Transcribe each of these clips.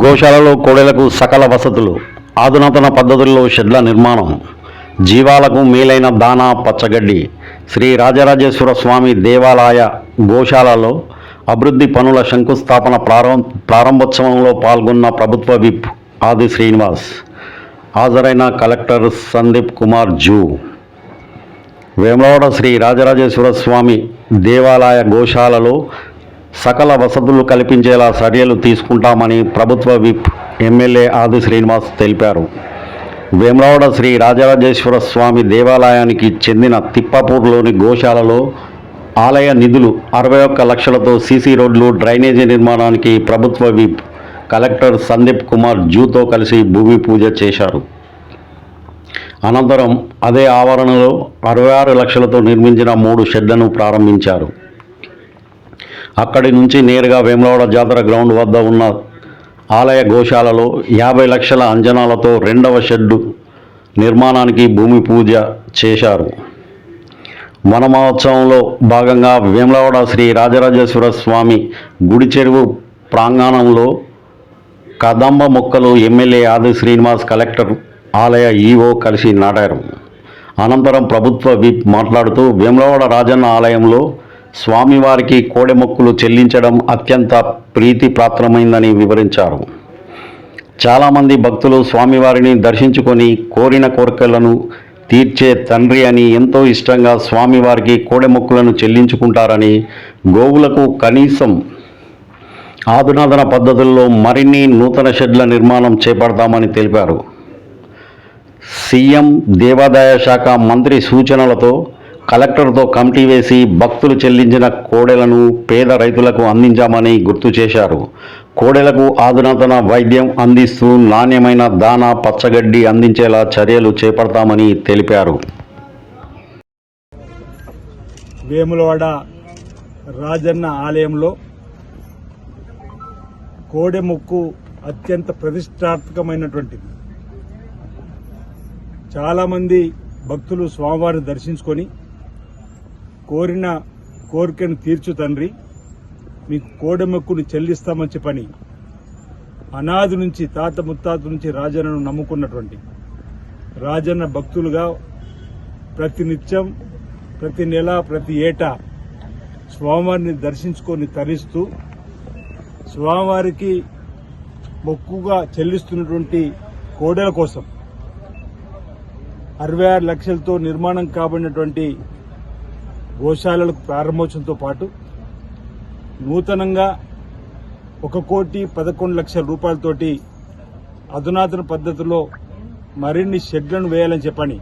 గోశాలలో కోడెలకు సకల వసతులు ఆధునాతన పద్ధతుల్లో షెడ్ల నిర్మాణం జీవాలకు మేలైన దానా పచ్చగడ్డి శ్రీ రాజరాజేశ్వర స్వామి దేవాలయ గోశాలలో అభివృద్ధి పనుల శంకుస్థాపన ప్రారం ప్రారంభోత్సవంలో పాల్గొన్న ప్రభుత్వ విప్ ఆది శ్రీనివాస్ హాజరైన కలెక్టర్ సందీప్ కుమార్ జూ. వేమలవాడ శ్రీ రాజరాజేశ్వర స్వామి దేవాలయ గోశాలలో సకల వసతులు కల్పించేలా చర్యలు తీసుకుంటామని ప్రభుత్వ విప్ ఎమ్మెల్యే ఆది శ్రీనివాస్ తెలిపారు. వేమలవాడ శ్రీ రాజరాజేశ్వర స్వామి దేవాలయానికి చెందిన తిప్పాపూర్లోని గోశాలలో ఆలయ నిధులు అరవై ఒక్క లక్షలతో సీసీ రోడ్లు డ్రైనేజీ నిర్మాణానికి ప్రభుత్వ విప్ కలెక్టర్ సందీప్ కుమార్ జూతో కలిసి భూమి పూజ చేశారు. అనంతరం అదే ఆవరణలో అరవై ఆరు లక్షలతో నిర్మించిన మూడు షెడ్లను ప్రారంభించారు. అక్కడి నుంచి నేరుగా వేములవాడ జాతర గ్రౌండ్ వద్ద ఉన్న ఆలయ గోశాలలో యాభై లక్షల అంజనాలతో రెండవ షెడ్డు నిర్మాణానికి భూమి పూజ చేశారు. వన మహోత్సవంలో భాగంగా వేములవాడ శ్రీ రాజరాజేశ్వర స్వామి గుడి చెరువు ప్రాంగణంలో కదంబ మొక్కలు ఎమ్మెల్యే ఆది శ్రీనివాస్ కలెక్టర్ ఆలయ ఈఓ కలిసి నాటారు. అనంతరం ప్రభుత్వ విప్ మాట్లాడుతూ వేములవాడ రాజన్న ఆలయంలో స్వామివారికి కోడెమొక్కులు చెల్లించడం అత్యంత ప్రీతిపాత్రమైందని వివరించారు. చాలామంది భక్తులు స్వామివారిని దర్శించుకొని కోరిన కోరికలను తీర్చే తండ్రి అని ఎంతో ఇష్టంగా స్వామివారికి కోడెమొక్కులను చెల్లించుకుంటారని గోవులకు కనీసం ఆధునాతన పద్ధతుల్లో మరిన్ని నూతన షెడ్ల నిర్మాణం చేపడతామని తెలిపారు. సీఎం దేవాదాయ శాఖ మంత్రి సూచనలతో కలెక్టర్తో కమిటీ వేసి భక్తులు చెల్లించిన కోడెలను పేద రైతులకు అందించామని గుర్తు చేశారు. కోడెలకు ఆధునాతన వైద్యం అందిస్తూ నాణ్యమైన దానా పచ్చగడ్డి అందించేలా చర్యలు చేపడతామని తెలిపారు. వేములవాడ రాజన్న ఆలయంలో కోడె మొక్కు అత్యంత ప్రతిష్టాత్మకమైనటువంటిది. చాలామంది భక్తులు స్వామివారిని దర్శించుకొని కోరిన కోరికను తీర్చు తండ్రి. మీకు కోడెమక్కుని చెల్లిస్తామని చెప్పని అనాది నుంచి తాత ముత్తాత నుంచి రాజన్నను నమ్ముకున్నటువంటి రాజన్న భక్తులుగా ప్రతినిత్యం ప్రతి నెల ప్రతి ఏటా స్వామివారిని దర్శించుకొని తరిస్తూ స్వామివారికి మొక్కుగా చెల్లిస్తున్నటువంటి కోడెల కోసం అరవై ఆరు లక్షలతో నిర్మాణం కాబడినటువంటి గోశాలలకు ప్రారంభోత్సవంతో పాటు నూతనంగా ఒక కోటి పదకొండు లక్షల రూపాయలతోటి అధునాతన పద్ధతిలో మరిన్ని షెడ్లను వేయాలని చెప్పని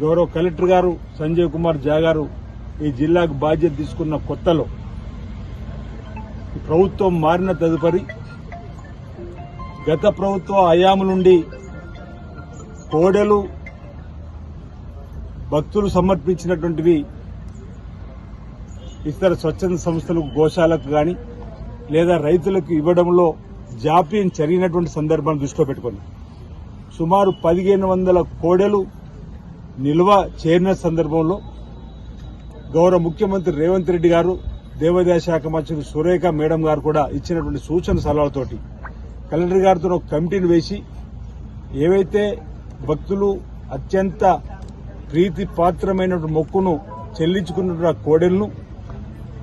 గౌరవ కలెక్టర్ గారు సంజయ్ కుమార్ జా గారు ఈ జిల్లాకు బాధ్యత తీసుకున్న కొత్తలో ప్రభుత్వం మారిన తదుపరి గత ప్రభుత్వ హయాము నుండి కోడెలు భక్తులు సమర్పించినటువంటివి ఇతర స్వచ్ఛంద సంస్థలకు గోశాలకు గాని లేదా రైతులకు ఇవ్వడంలో జాప్యం జరిగినటువంటి సందర్భాన్ని దృష్టిలో పెట్టుకొని సుమారు పదిహేను వందల కోడెలు నిల్వ చేరిన సందర్భంలో గౌరవ ముఖ్యమంత్రి రేవంత్ రెడ్డి గారు దేవాదాయ శాఖ మంత్రి సురేఖ మేడం గారు కూడా ఇచ్చినటువంటి సూచన సలహాలతోటి కలెక్టర్ గారితో ఒక కమిటీని వేసి ఏవైతే భక్తులు అత్యంత ప్రీతి పాత్రమైన మొక్కును చెల్లించుకున్న కోడెలను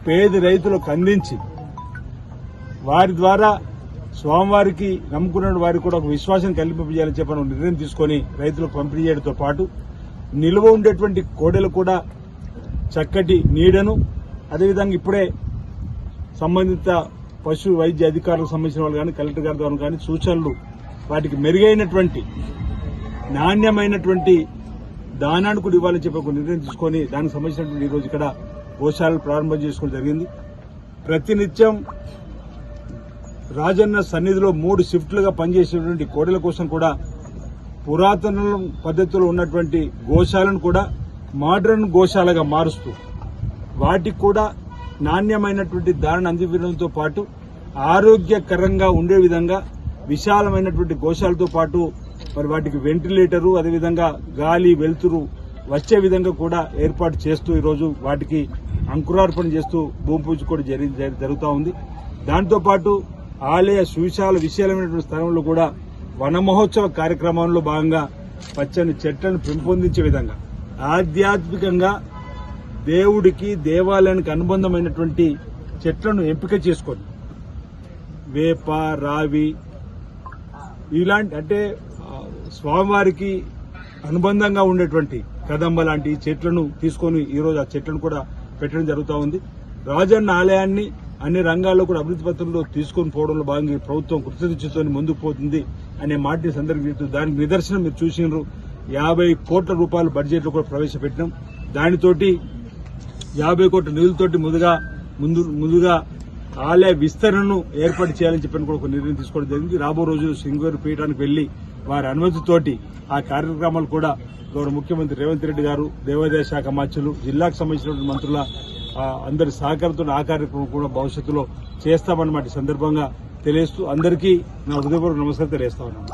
పేద రైతులకు అందించి వారి ద్వారా స్వామివారికి నమ్ముకున్న వారికి కూడా ఒక విశ్వాసం కల్పింపజేయాలని చెప్పని నిర్ణయం తీసుకొని రైతులకు పంపిణీ చేయడంతో పాటు నిల్వ ఉండేటువంటి కోడెలు కూడా చక్కటి నీడను అదేవిధంగా ఇప్పుడే సంబంధిత పశు వైద్య అధికారులకు సంబంధించిన వాళ్ళు కానీ కలెక్టర్ గారి ద్వారా కానీ సూచనలు వాటికి మెరుగైనటువంటి నాణ్యమైనటువంటి దానాన్ని కూడా ఇవ్వాలని చెప్పి ఒక నిర్ణయం తీసుకొని దానికి సంబంధించినటువంటి ఈ రోజు ఇక్కడ గోశాలను ప్రారంభం చేసుకోవడం జరిగింది. ప్రతినిత్యం రాజన్న సన్నిధిలో మూడు షిఫ్ట్లుగా పనిచేసేటువంటి కోడెల కోసం కూడా పురాతన పద్ధతిలో ఉన్నటువంటి గోశాలను కూడా మోడర్న్ గోశాలగా మారుస్తూ వాటికి కూడా నాణ్యమైనటువంటి దారిని అందివ్వడంతో పాటు ఆరోగ్యకరంగా ఉండే విధంగా విశాలమైనటువంటి గోశాలతో పాటు మరి వాటికి వెంటిలేటరు అదేవిధంగా గాలి వెలుతురు వచ్చే విధంగా కూడా ఏర్పాటు చేస్తూ ఈరోజు వాటికి అంకురార్పణ చేస్తూ భూమి పూజ కూడా జరి- జరుగుతూ ఉంది. దాంతోపాటు ఆలయ సువిశాల విశాలమైనటువంటి స్థలంలో కూడా వన మహోత్సవ కార్యక్రమంలో భాగంగా పచ్చని చెట్లను పెంపొందించే విధంగా ఆధ్యాత్మికంగా దేవుడికి దేవాలయానికి అనుబంధమైనటువంటి చెట్లను ఎంపిక చేసుకోండి వేప రావి ఇలాంటి అంటే స్వామివారికి అనుబంధంగా ఉండేటువంటి కదంబ లాంటి చెట్లను తీసుకొని ఈరోజు ఆ చెట్లను కూడా పెట్టడం జరుగుతూ ఉంది. రాజన్న ఆలయాన్ని అన్ని రంగాల్లో కూడా అభివృద్ధి పత్రంలో తీసుకొని పోవడంలో భాగంగా ప్రభుత్వం కృతజ్ఞతతో ముందుకు పోతుంది అనే మాటని సందర్భిస్తూ దానికి నిదర్శనం మీరు చూసినారు. యాభై కోట్ల రూపాయల బడ్జెట్లో కూడా ప్రవేశపెట్టినాం. దానితోటి యాభై కోట్ల నిధులతోటి ముందుగా ముందు ముందుగా ఆలయ విస్తరణను ఏర్పాటు చేయాలని చెప్పని కూడా ఒక నిర్ణయం తీసుకోవడం జరిగింది. రాబో రోజు సింగూరు పీఠానికి వెళ్ళి వారి అనుమతితోటి ఆ కార్యక్రమాలు కూడా గౌరవ ముఖ్యమంత్రి రేవంత్ రెడ్డి గారు దేవాదాయ శాఖ మంత్రులు జిల్లాకు సంబంధించినటువంటి మంత్రుల అందరి సహకారంతో ఆ కార్యక్రమం కూడా భవిష్యత్తులో చేస్తామన్నమాట సందర్భంగా తెలియస్తూ అందరికీ నా హృదయపూర్వక నమస్కారం తెలియస్తా ఉన్నాను.